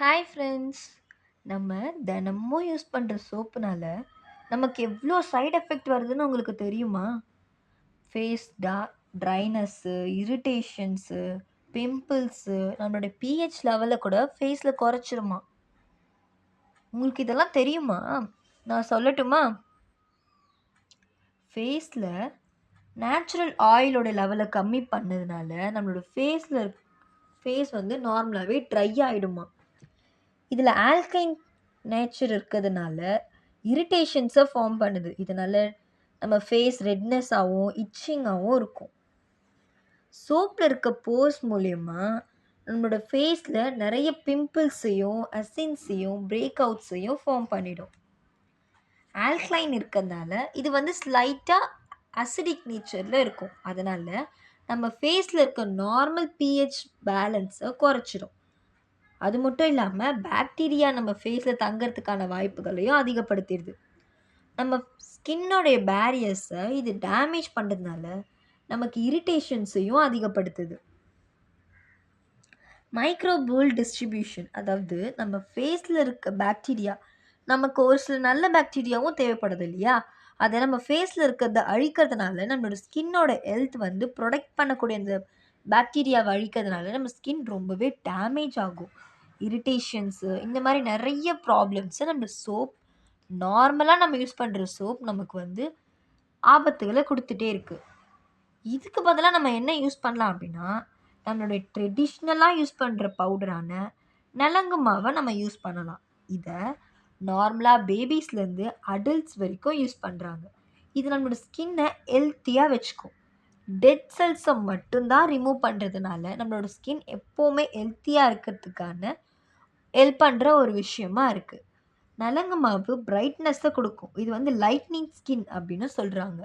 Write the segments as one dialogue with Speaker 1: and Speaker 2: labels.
Speaker 1: Hi friends நம்ம தினமும் use பண்ணுற சோப்புனால நமக்கு எவ்வளோ சைடு எஃபெக்ட் வருதுன்னு உங்களுக்கு தெரியுமா? ஃபேஸ் டா ட்ரைனஸ்ஸு இரிட்டேஷன்ஸு பிம்பிள்ஸு நம்மளுடைய பிஹெச் லெவலில் கூட ஃபேஸில் குறைச்சிருமா? உங்களுக்கு இதெல்லாம் தெரியுமா? நான் சொல்லட்டுமா? ஃபேஸில் நேச்சுரல் ஆயிலோட லெவலை கம்மி பண்ணதுனால நம்மளோட ஃபேஸில் ஃபேஸ் வந்து நார்மலாகவே ட்ரை ஆகிடுமா இதில் ஆல்கைன் நேச்சர் இருக்கிறதுனால இரிட்டேஷன்ஸை ஃபார்ம் பண்ணுது. இதனால் நம்ம ஃபேஸ் ரெட்னஸாகவும் இச்சிங்காகவும் இருக்கும். சோப்பில் இருக்க போர்ஸ் மூலயமா நம்மளோட ஃபேஸில் நிறைய பிம்பிள்ஸையும் அசின்ஸையும் பிரேக் அவுட்ஸையும் ஃபார்ம் பண்ணிடும். ஆல்க்ளைன் இருக்கிறதுனால இது வந்து ஸ்லைட்டாக அசிடிக் நேச்சரில் இருக்கும். அதனால் நம்ம ஃபேஸில் இருக்க நார்மல் பிஹெச் பேலன்ஸை குறைச்சிடும் அது மட்டும் இல்லாமல் பாக்டீரியா நம்ம ஃபேஸில் தங்கிறதுக்கான வாய்ப்புகளையும் அதிகப்படுத்திடுது. நம்ம ஸ்கின்னோடைய பேரியர்ஸை இது டேமேஜ் பண்ணுறதுனால நமக்கு இரிட்டேஷன்ஸையும் அதிகப்படுத்துது. மைக்ரோபூல் டிஸ்ட்ரிபியூஷன் அதாவது நம்ம ஃபேஸில் இருக்க பாக்டீரியா நமக்கு ஒரு சில நல்ல பாக்டீரியாவும் தேவைப்படுது இல்லையா? அதை நம்ம ஃபேஸில் இருக்கிறத அழிக்கிறதுனால நம்மளோட ஸ்கின்னோட ஹெல்த் வந்து ப்ரொடெக்ட் பண்ணக்கூடிய அந்த பாக்டீரியாவை அழிக்கிறதுனால நம்ம ஸ்கின் ரொம்பவே டேமேஜ் ஆகும். இரிட்டேஷன்ஸு இந்த மாதிரி நிறைய ப்ராப்ளம்ஸை நம்ம சோப் நார்மலாக நம்ம யூஸ் பண்ணுற சோப் நமக்கு வந்து ஆபத்துகளை கொடுத்துட்டே இருக்குது இதுக்கு பதிலாக நம்ம என்ன யூஸ் பண்ணலாம் அப்படின்னா நம்மளுடைய ட்ரெடிஷ்னலாக யூஸ் பண்ணுற பவுடரான நலங்கு மாவை நம்ம யூஸ் பண்ணலாம். இதை நார்மலாக பேபிஸ்லேருந்து அடல்ட்ஸ் வரைக்கும் யூஸ் பண்ணுறாங்க இது நம்மளோட ஸ்கின்னை ஹெல்த்தியாக வச்சுக்கும். டெட் செல்ஸை மட்டும்தான் ரிமூவ் பண்ணுறதுனால நம்மளோட ஸ்கின் எப்போவுமே ஹெல்த்தியாக இருக்கிறதுக்கான ஹெல்ப் பண்ணுற ஒரு விஷயமா இருக்குது நலங்கு மாவு பிரைட்னஸை கொடுக்கும். இது வந்து லைட்னிங் ஸ்கின் அப்படின்னு சொல்கிறாங்க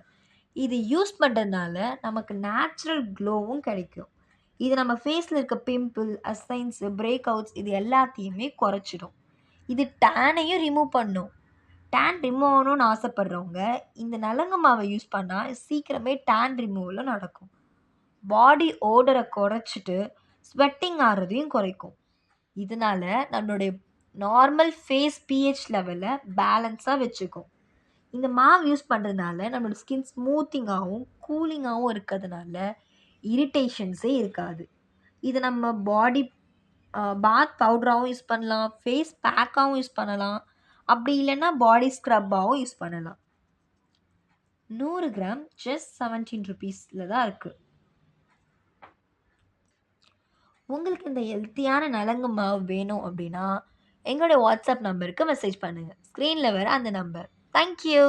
Speaker 1: இது யூஸ் பண்ணுறதுனால நமக்கு நேச்சுரல் க்ளோவும் கிடைக்கும். இது நம்ம ஃபேஸில் இருக்க பிம்பிள் அசைன்ஸு பிரேக் அவுட்ஸ் இது எல்லாத்தையுமே குறைச்சிடும். இது டேனையும் ரிமூவ் பண்ணும். டேன் ரிமூவ் ஆகணும்னு ஆசைப்பட்றவங்க இந்த நலங்கு மாவை யூஸ் பண்ணால் சீக்கிரமே டேன் ரிமூவலும் நடக்கும். பாடி ஓடரை குறைச்சிட்டு ஸ்வெட்டிங் ஆகிறதையும் குறைக்கும். இதனால் நம்மளுடைய நார்மல் ஃபேஸ் பிஹெச் லெவலை பேலன்ஸாக வச்சுக்கும். இந்த மாவு யூஸ் பண்ணுறதுனால நம்மளோட ஸ்கின் ஸ்மூத்திங்காகவும் கூலிங்காகவும் இருக்கிறதுனால இரிட்டேஷன்ஸே இருக்காது. இது நம்ம பாடி பாத் பவுடராகவும் யூஸ் பண்ணலாம் ஃபேஸ் பேக்காகவும் யூஸ் பண்ணலாம். அப்படி இல்லைன்னா பாடி ஸ்க்ரப்பாகவும் யூஸ் பண்ணலாம். நூறு கிராம் ஜஸ்ட் செவன்டீன் ருபீஸில் தான் இருக்குது உங்களுக்கு இந்த ஹெல்த்தியான நலங்கு மாவு வேணும் அப்படின்னா எங்களுடைய வாட்ஸ்அப் நம்பருக்கு மெசேஜ் பண்ணுங்கள் ஸ்க்ரீனில் வர அந்த நம்பர் தேங்க்யூ